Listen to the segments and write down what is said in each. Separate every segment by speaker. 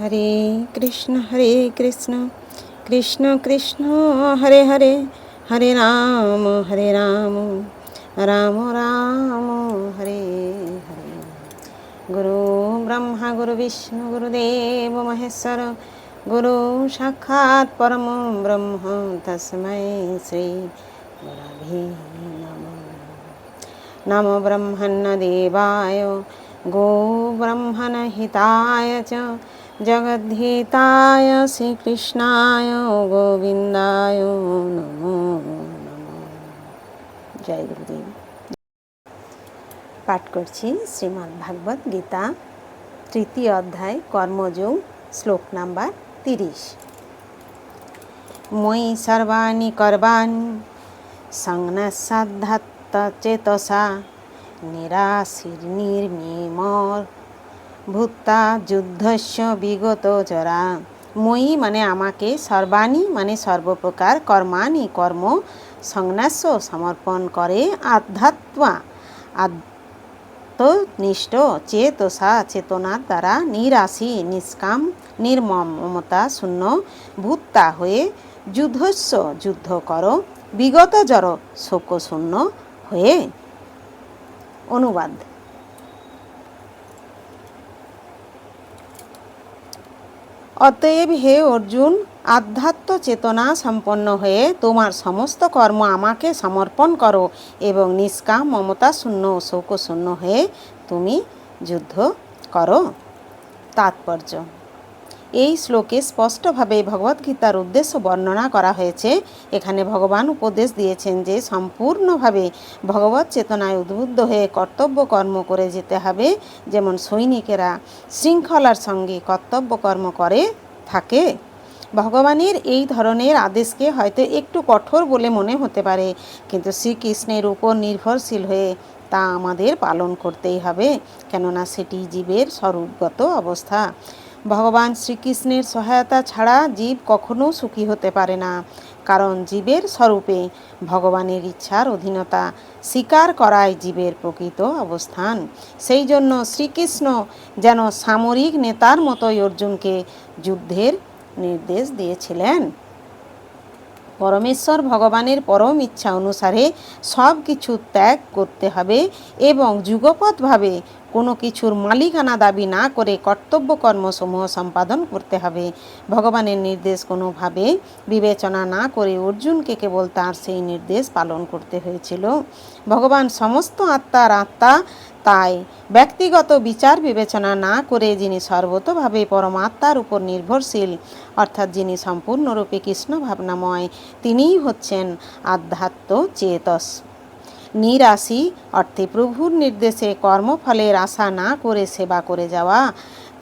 Speaker 1: হরে কৃষ্ণ হরে কৃষ্ণ কৃষ্ণ কৃষ্ণ হরে হরে হরে রাম হরে রাম রাম রাম হরে হরে গুরু ব্রহ্মা গুরু বিষ্ণু গুরুদেব মহেশ্বর গুরু সাক্ষাৎ পরম ব্রহ্ম তসময় শ্রী গুরভি নম নম ব্রহ্মণ দেবায় গো ব্রহ্মণ হিতায় চ জগদ্ধিতায় শ্রীকৃষ্ণায় গোবিন্দায় নমো জয় গুরুদেব পাঠ করছি শ্রীমদ্ভাগবত গীতা তৃতীয় অধ্যায় কর্মযোগ শ্লোক নাম্বার তিরিশ মই সর্বাণি কর্বাণি সংনাসাধ্যাত্ত চেতসা নিরাশির নির্মিমর ভূত্তা যুদ্ধস্য বিগত জরা মই মানে আমাকে সর্বাণী মানে সর্বপ্রকার কর্মাণী কর্ম সংন্যাস সমর্পণ করে আধ্যাত্মা আত্মনিষ্ঠ চেতসা চেতনার দ্বারা নিরাশি নিষ্কাম নির্মমতা শূন্য ভূত্তা হয়ে যুদ্ধস্য যুদ্ধ কর বিগত শোক শোকশূন্য হয়ে অনুবাদ অতএব হে অর্জুন আধ্যাত্ম চেতনা সম্পন্ন হয়ে তোমার সমস্ত কর্ম আমাকে সমর্পণ করো এবং নিষ্কাম মমতা শূন্য ও শৌকশূন্য হয়ে তুমি যুদ্ধ করো তাৎপর্য এই শ্লোকে স্পষ্টভাবে ভগবদ্গীতার উদ্দেশ্য বর্ণনা করা হয়েছে এখানে ভগবান উপদেশ দিয়েছেন যে সম্পূর্ণভাবে ভগবৎ চেতনায় উদ্বুদ্ধ হয়ে কর্তব্য কর্ম করে যেতে হবে যেমন সৈনিকেরা শৃঙ্খলার সঙ্গে কর্তব্য কর্ম করে থাকে ভগবানের এই ধরনের আদেশকে হয়তো একটু কঠোর বলে মনে হতে পারে কিন্তু শ্রীকৃষ্ণের উপর নির্ভরশীল হয়ে তা আমাদের পালন করতেই হবে কেননা সেটি জীবের স্বরূপগত অবস্থা ভগবান শ্রীকৃষ্ণের সহায়তা ছাড়া জীব কখনো সুখী হতে পারে না কারণ জীবের স্বরূপে ভগবানের ইচ্ছার অধীনতা স্বীকার করায় জীবের প্রকৃত অবস্থান সেই জন্য শ্রীকৃষ্ণ যেন সামরিক নেতার মতোই অর্জুনকে যুদ্ধের নির্দেশ দিয়েছিলেন পরমেশ্বর ভগবানের পরম ইচ্ছা অনুসারে সব কিছু ত্যাগ করতে হবে এবং যুগপথভাবে কোনো কিছুর মালিকানা দাবি না করে কর্তব্য কর্মসমূহ সম্পাদন করতে হবে ভগবানের নির্দেশ কোনোভাবে বিবেচনা না করে অর্জুনকে কেবল তার সেই নির্দেশ পালন করতে হয়েছিল ভগবান সমস্ত আত্মার আত্মা তাই ব্যক্তিগত বিচার বিবেচনা না করে যিনি সর্বতভাবে পরমাত্মার উপর নির্ভরশীল অর্থাৎ যিনি সম্পূর্ণরূপে কৃষ্ণ ভাবনাময় তিনিই হচ্ছেন আধ্যাত্ম চেতস নিরাশি অর্থে প্রভুর নির্দেশে কর্মফলের আশা না করে সেবা করে যাওয়া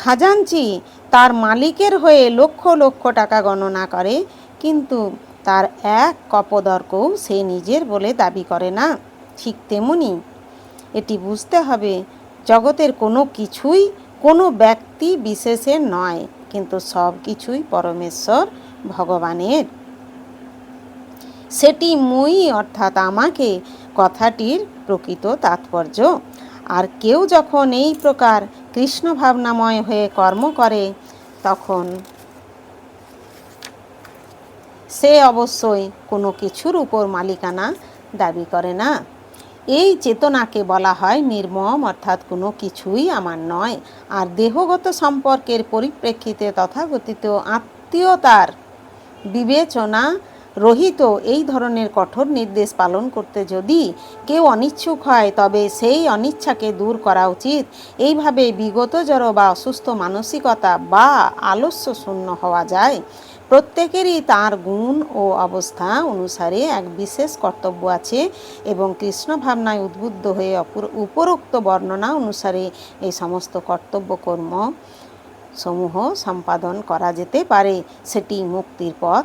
Speaker 1: খাজাঞ্চি তার মালিকের হয়ে লক্ষ লক্ষ টাকা গণনা করে কিন্তু তার এক কপদর্কও সে নিজের বলে দাবি করে না ঠিক তেমনি এটি বুঝতে হবে জগতের কোনো কিছুই কোনো ব্যক্তি বিশেষে নয় কিন্তু সব কিছুই পরমেশ্বর ভগবানের সেটি মুই অর্থাৎ আমাকে কথাটির প্রকৃত তাৎপর্য আর কেউ যখন এই প্রকার কৃষ্ণ ভাবনাময় হয়ে কর্ম করে তখন সে অবশ্যই কোনো কিছুর উপর মালিকানা দাবি করে না এই চেতনাকে বলা হয় নির্মম অর্থাৎ কোনো কিছুই আমার নয় আর দেহগত সম্পর্কের পরিপ্রেক্ষিতে তথাকথিত আত্মীয়তার বিবেচনা রহিত এই ধরনের কঠোর নির্দেশ পালন করতে যদি কেউ অনিচ্ছুক হয় তবে সেই অনিচ্ছাকে দূর করা উচিত এইভাবে বিগত জ্বর বা অসুস্থ মানসিকতা বা আলস্য শূন্য হওয়া যায় প্রত্যেকেরই তার গুণ ও অবস্থা অনুসারে এক বিশেষ কর্তব্য আছে এবং কৃষ্ণ ভাবনায় উদ্বুদ্ধ হয়ে উপরোক্ত বর্ণনা অনুসারে এই সমস্ত কর্তব্য কর্ম সমূহ সম্পাদন করা যেতে পারে সেটি মুক্তির পথ